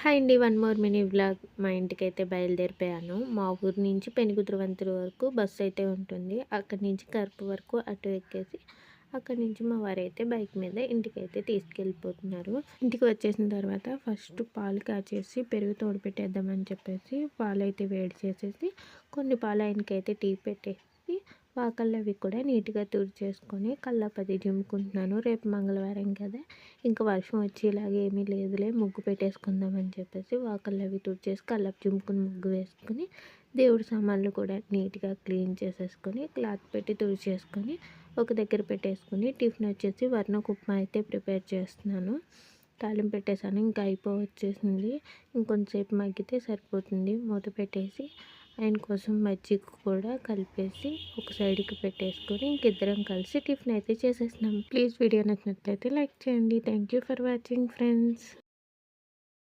Hi అండి. One more mini vlog మా ఇంటికి అయితే బయలుదేరిపోయాను. మా ఊరు నుంచి పెనుగుతురువంతుల వరకు బస్సు అయితే ఉంటుంది. అక్కడి నుంచి కరుపు వరకు అటు ఎక్కేసి అక్కడి నుంచి మా వారు అయితే బైక్ మీద ఇంటికి అయితే తీసుకెళ్ళిపోతున్నారు. ఇంటికి వచ్చేసిన తర్వాత ఫస్ట్ పాలు కాచేసి పెరుగు తోడు పెట్టేద్దామని చెప్పేసి పాలు అయితే వేడి చేసేసి కొన్ని పాలు ఆయనకైతే టీ పెట్టేసి వాకళ్ళు అవి కూడా నీట్గా తుడిచేసుకొని కళ్ళపది జిమ్ముకుంటున్నాను రేపు మంగళవారం కదా. ఇంకా వర్షం వచ్చేలాగా ఏమీ లేదులే. ముగ్గు పెట్టేసుకుందామని చెప్పేసి వాకళ్ళు అవి తుడిచేసి కళ్ళపు జిమ్ముకుని ముగ్గు వేసుకొని దేవుడి సామాన్లు కూడా నీట్గా క్లీన్ చేసేసుకొని క్లాత్ పెట్టి తుడిచేసుకొని ఒక దగ్గర పెట్టేసుకొని టిఫిన్ వచ్చేసి వర్ణ ఉప్మా అయితే ప్రిపేర్ చేస్తున్నాను. తాలింపు పెట్టేసాను ఇంకా అయిపో వచ్చేసింది. ఇంకొంచెంసేపు మగ్గితే సరిపోతుంది. మూత పెట్టేసి ఆయన కోసం మజ్జిగ కూడా కలిపేసి ఒక సైడ్కి పెట్టేసుకొని ఇంకిద్దరం కలిసి టిఫిన్ అయితే చేసేసినాం ప్లీజ్ వీడియో నచ్చినట్లయితే లైక్ చేయండి. Thank you for watching friends.